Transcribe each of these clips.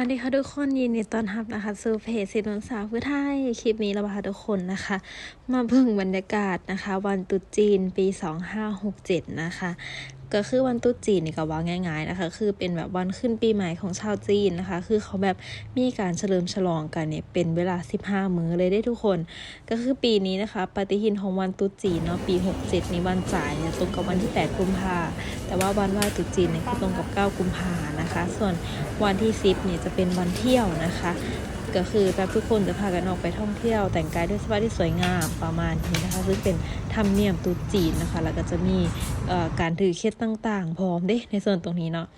วัสดีค่ะทุกคนยินดีต้อนรับนะคะสู่เพจสินนสาวพื้ไทย คลิปนี้เราพาทุกคนนะคะ มาเพิ่งบรรยากาศนะคะ วันตุษจีนปี 2567 นะคะ ก็คือวันตรุษจีนนี่ก็ว่าง่าย ๆนะคะ คือเป็นแบบวันขึ้นปีใหม่ของชาวจีนนะคะ คือเขาแบบมีการเฉลิมฉลองกันเนี่ยเป็นเวลา 15 มื้อเลยได้ทุกคน ก็คือปีนี้นะคะปฏิทินของวันตรุษจีนเนาะปี 67 นี้วันจ่ายเนี่ยตรงกับวันที่ 8 กุมภาแต่ว่าวันไหว้ตรุษจีนเนี่ยคือตรงกับ 9 กุมภานะคะ ส่วนวันที่ 10เนี่ยจะเป็นวันเที่ยวนะคะ ก็คือแบบทุกคนจะพากันออกไปท่องเที่ยว แต่งกายด้วยเสื้อผ้าที่สวยงามประมาณนี้นะคะ ซึ่งเป็นธรรมเนียมตุจีนนะคะ แล้วก็จะมีการถือเคล็ดต่างๆ พร้อมเด้ในส่วนตรงนี้เนาะ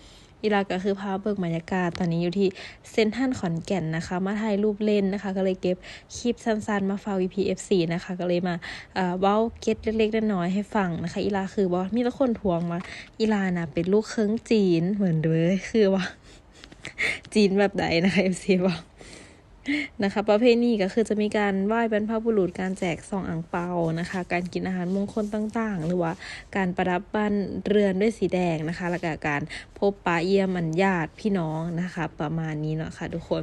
อีลาก็คือพาเบิกบรรยากาศตอนนี้อยู่ที่เซนทรันขอนแก่นนะคะ มาถ่ายรูปเล่นนะคะ ก็เลยเก็บคลิปสั้นๆ มาฝาก VPFC นะคะ ก็เลยมาเอ่อเว้าเก็ตเล็กๆน้อยๆให้ฟังนะคะ อีลาคือว่ามีแต่คนทวงมา อีลานะเป็นลูกครึ่งจีนเหมือนเด้อคือว่า จีนแบบใดนะคะ FC บอก นะคะ ประเพณีก็คือจะมีการไหว้บรรพบุรุษการแจกซองอ่างเปานะคะ การกินอาหารมงคลต่างๆ หรือว่าการประดับบ้านเรือนด้วยสีแดงนะคะ แล้วก็การพบปะเยี่ยมญาติพี่น้องนะคะ ประมาณนี้เนาะค่ะทุกคน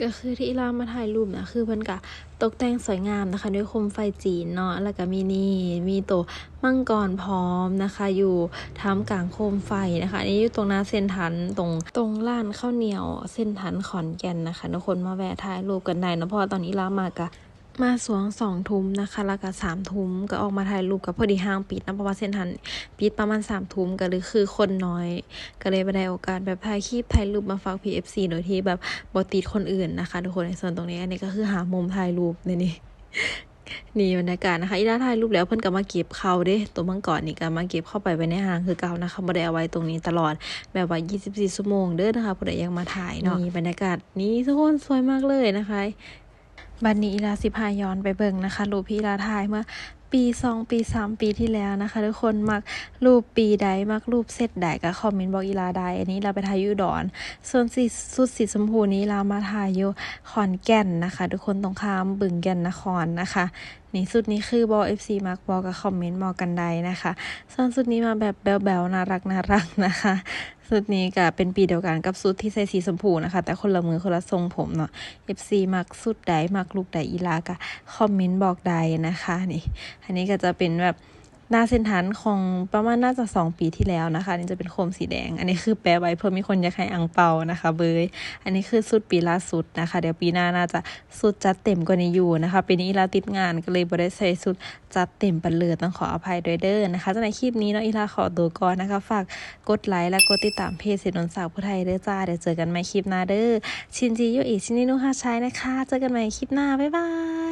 ก็คือที่เรามาถ่ายรูปนะคือเพิ่นกะตกแต่งสวยงามนะคะ ด้วยโคมไฟจีนเนาะแล้วก็มีนี่มีตัวมังกรพร้อมนะคะ อยู่ท่ามกลางโคมไฟนะคะอันนี้อยู่ตรงหน้าเส้นทันตรงตรงร้านข้าวเหนียวเส้นทันขอนแก่นนะคะทุกคนมาแวะถ่ายรูปกันได้นะเพราะตอนนี้ลามากะ มาสวงสองทุ่มนะคะ แล้วก็สามทุ่มก็ออกมาถ่ายรูปกับพอดีห้างปิดนะเพราะว่าเส้นทันปิดประมาณสามทุ่มก็เลยคือคนน้อย ก็เลยไปได้โอกาสแบบถ่ายคลิปถ่ายรูปมาฝาก PFC โดยที่แบบบติดคนอื่นนะคะ ทุกคนในส่วนตรงนี้อันนี้ก็คือหามุมถ่ายรูปในนี้นี่บรรยากาศนะคะอีด้าถ่ายรูปแล้วเพิ่นก็มาเก็บเขาเด้ ตัวมังกรนี่ก็มาเก็บเข้าไปไว้ในห้างคือเก่านะคะบ่ได้เอาไว้ตรงนี้ตลอด แบบว่า 24 ชั่วโมงเด้อนะคะผู้ใดยังมาถ่ายเนาะนี่บรรยากาศนี้ทุกคนสวยมากเลยนะคะ บันนี้อีลาสิพาย้อนไปเบิ่งนะคะรูปพี่ลาถ่ายเมื่อปีสองปีสามปีที่แล้วนะคะ ทุกคนมักรูปปีใดมักรูปเซตใดก็คอมเมนต์บอกอีลาได้อันนี้เราไปถ่ายอยูดอน ส่วนสีสุดสีชมพูนี้เรามาถ่ายอยู่ขอนแก่นนะคะ ทุกคนตรงข้ามบึงแก่นนครนะคะนี่สุดนี้คือบอ FC มักบอกกับคอมเมนต์บอกกันได้นะคะส่วนสุดนี้มาแบบแบ๊วๆน่ารักน่ารักนะคะ สุดนี้ก็เป็นปีเดียวกันกับสุดที่ใส่สีชมพูนะคะ แต่คนละมือคนละทรงผมเนาะ FC มักสุดใดมักลูกใดอีลากะคอมเมนต์บอกใดนะคะนี่ อันนี้ก็จะเป็นแบบ หน้าเส้นทันของประมาณน่าจะสองปีที่แล้วนะคะ นี่จะเป็นโคมสีแดง อันนี้คือแปะไว้เพื่อมีคนอยากให้อังเปานะคะ เบย อันนี้คือสุดปีล่าสุดนะคะ เดี๋ยวปีหน้าน่าจะสุดจัดเต็มกว่านี้อยู่นะคะปีนี้อีลาติดงานก็เลยบ่ได้ใส่สุดจัดเต็มปันเลือต้องขออภัยด้วยเด้อนะคะสำหรับคลิปนี้เนาะอีลาขอตัวก่อนนะคะ ฝากกดไลค์และกดติดตามเพจเสนนสาวผู้ไทยเด้อจ้าเดี๋ยวเจอกันใหม่คลิปหน้าเด้อชินจีโยอิชินินุฮาชัยนะคะ เจอกันใหม่คลิปหน้าบ๊ายบาย